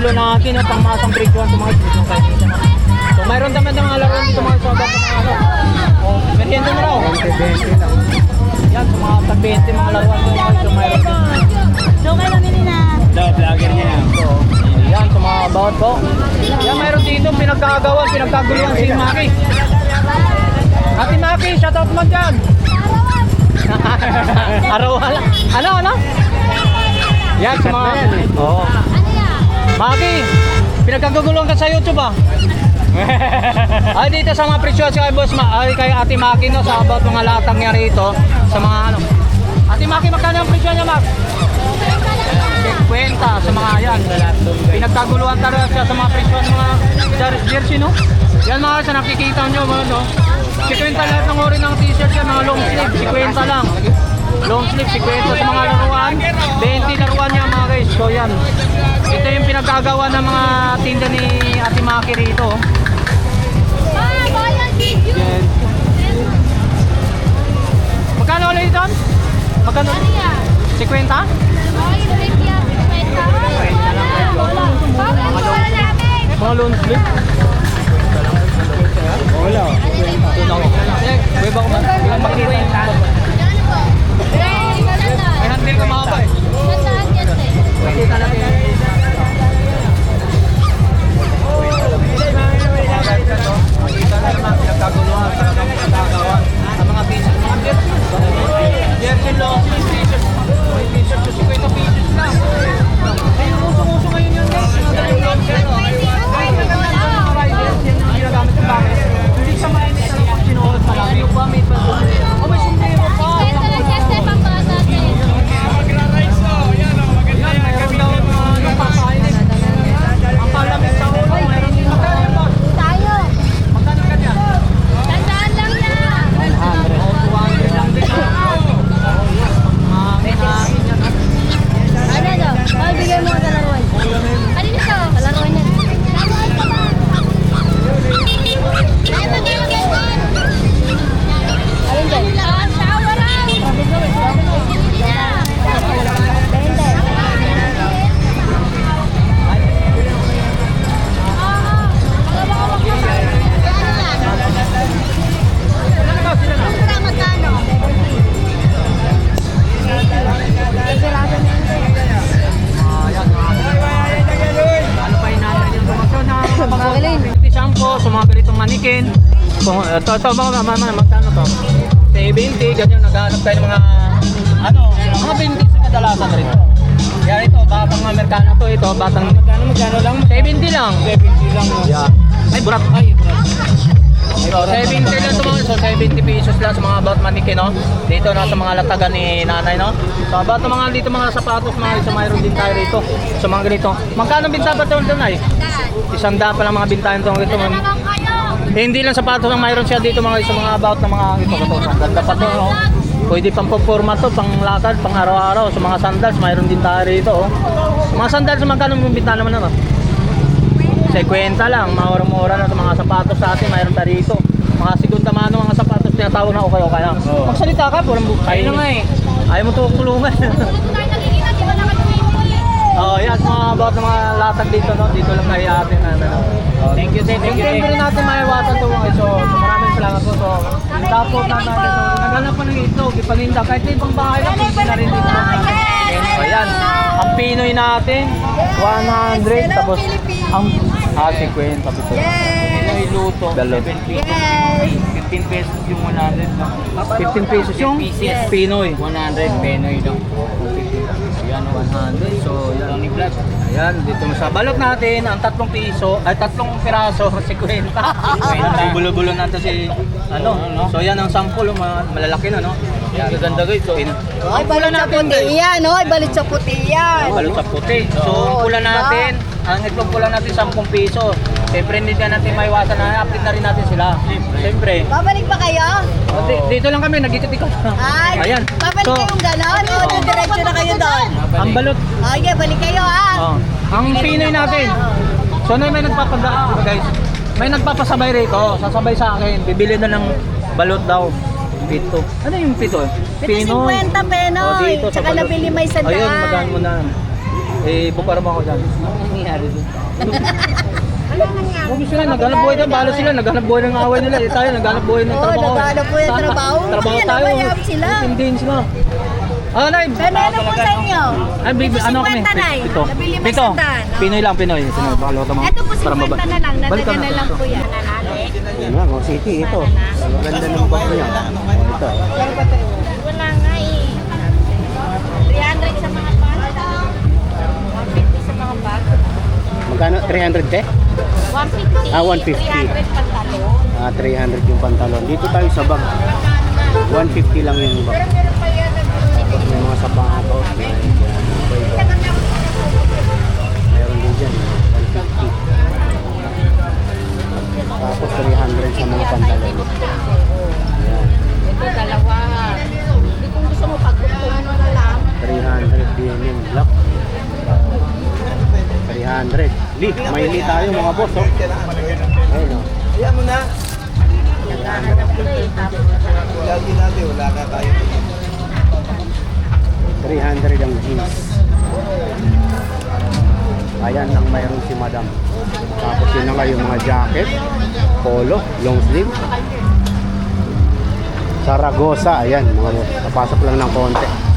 relo natin, no, pang masang presyo ito mga isip. Kahit dito. So, mayroon naman ng mga laruan dito mga sobat ng mga ano. Oh, merienda mo raw. 20 lang. Yan, sa mga tag 20 mga laruan dito mga so, mayroon din. So, kayo namili na. Daw, vlogger niya. So, yan, sa mga bawat po. Yan, mayroon dito pinagkagawan, pinagkaguluhan si Maki. Ate Maki, shoutout mo dyan. Araw-ala. Ano, ano? Yan, sa mga... Oo. Maki, pinagkaguluhan ka sa YouTube ah. ay dito sa mga presyo kay Boss Ma, ay kay Ate Maki no sa about mga latang niya rito sa mga ano. Ate Maki magkano ang presyo niya, Mak? 50 sa mga yan. Pinagkaguluhan talaga siya sa mga presyo ng mga jer- jersey, no? Yan mga sa nakikita nyo, mga, no? 50 lahat ng ori ng t-shirt yan, mga long sleeve, 50 lang. Long sleeve, 50 sa mga laruan. 20 laruan niya mga guys. So yan. Ito yung pinagkagawa ng mga tinda ni Ate Maki rito. oh. Ah, bayan video. Yan. Magkano ulit doon? Magkano? Ano yan? 50? Ay, break yan. Kwenta. Wala. Bakit wala namin? Mga long sleeve? Kung, ito, ito, mga mama, mama, magkano to? 70, ganyan, naghahanap tayo ng mga, ano, mga 20 sa kadalasan rin. Yan ito, batang Amerikano to, ito, batang, magkano, magkano lang? 70 lang. 70 lang. Yeah. Ay, burat, ay, burat. So, 70 lang ito mga, so 70 pesos lang sa mga about manikin, no? Dito na sa mga latagan ni nanay, no? So, about mga dito mga sapatos, mga isa mayroon din tayo rito. Sa mga ganito. Magkano binta ba ito doon ay? Isang daan pa lang mga bintahan ito. Ito, Naman kayo. Eh, hindi lang sapatos ang mayroon siya dito mga sa mga about ng mga ito. ito. Ang ganda pa to, no? Pwede pang pagporma to, pang lakad, pang araw-araw. Sa mga sandals, mayroon din tayo rito, oh. Sa mga sandals, magkano binta naman ano? Sa kwenta lang, mura-mura na sa mga sapatos sa atin, mayroon tayo rito. Mga segunda mano, mga sapatos, tinatawag na o kayo kaya. Oo. Magsalita ka, purang bukay. Ayaw na nga eh. Ayaw mo tulungan. Dito about ng mga latag dito, no? Dito lang kay atin, ano, no? Thank you, thank you, Hindi you. natin maiwasan ito mga so, so maraming salamat po. So, tapos na natin. So, naghanap po ng itlog, ipaninda. Kahit na ibang bahay na, pwede na rin dito. So, yan. Ang Pinoy natin, 100. Tapos, ang ah, 50. Tapos, Pinoy luto. Dalot. 15 pesos yung 100. no? 15 pesos yung Pieces. Pinoy. 100 Penoy daw. Yan, 100. So, yan. Tony Vlog. Ayan, dito sa balot natin, ang tatlong piso, ay tatlong piraso, 50. Bulo-bulo na to si, ano, so yan ang sample, mga malalaki na, no? Yan, ganda guys. So, in, Ay, balit sa puti yan, no? Ay, balit sa puti yan. balot sa puti. So, ang pula natin, ang itlog pula natin, 10 piso. Siyempre, hindi na natin maiwasan na update na rin natin sila. Siyempre. Babalik ba kayo? O, di- dito lang kami, nagikot-ikot. Ay, Ayan. babalik So, kayong gano'n? O, diretso na kayo doon? ang balot, Okay, balik kayo, ha? Oh. Ang Pinoy natin. So na may nagpapadaan guys. May nagpapasabay rito, sasabay sa akin, bibili na ng balot daw. Pito. Ano yung pito? Pito 50 Oh, penoy. dito sa Tsaka balot. nabili may sandaan. Ayun, magkano mo na. Eh, bukara mo ako dyan. Ano nangyari doon? Kung gusto nila, naghanap buhay doon, bahala sila, naghanap buhay ng away nila. Eh, tayo, naghanap buhay ng Oo, trabaho. naghahanap buhay ng Sana- trabaho. Trabaho Kaya tayo. namayab sila. Intindihin sila. Ah, Nay, Ano po sa inyo? Ay, baby, Ito ano kami? 50 na eh. Nabili. Pinoy lang, Pinoy. Sino, baka lota mo. Ito po Para 50 maba- na lang. Balikan Nadaga na natin lang ito. po yan. Yan nga, Ngong City, ito. Ang ganda ng bag niya. Ito. Wala nga eh. 300 sa mga pasta. 150 sa mga bag. Magkano? 300 te? 150. Ah, 150. 300 pantalon. Ah, 300 yung pantalon. Dito tayo sa bag. 150 lang yung bag. Tapos may mga sapatos. Meron din dyan. 150. Tapos 300 sa mga pantalon. Yan. Ito dalawa. Hindi kung gusto mo pagkukuhan mo na lang. 300 din yung black. 300. Li, may li tayo mga boss, oh. Ayun, oh. Naghahanap ko eh. Tapos 300 ang jeans. Ayan ang mayroon si madam. Tapos yun na nga yung mga jacket, polo, long sleeve. Saragosa, ayan mga boss. Napasok lang ng konti.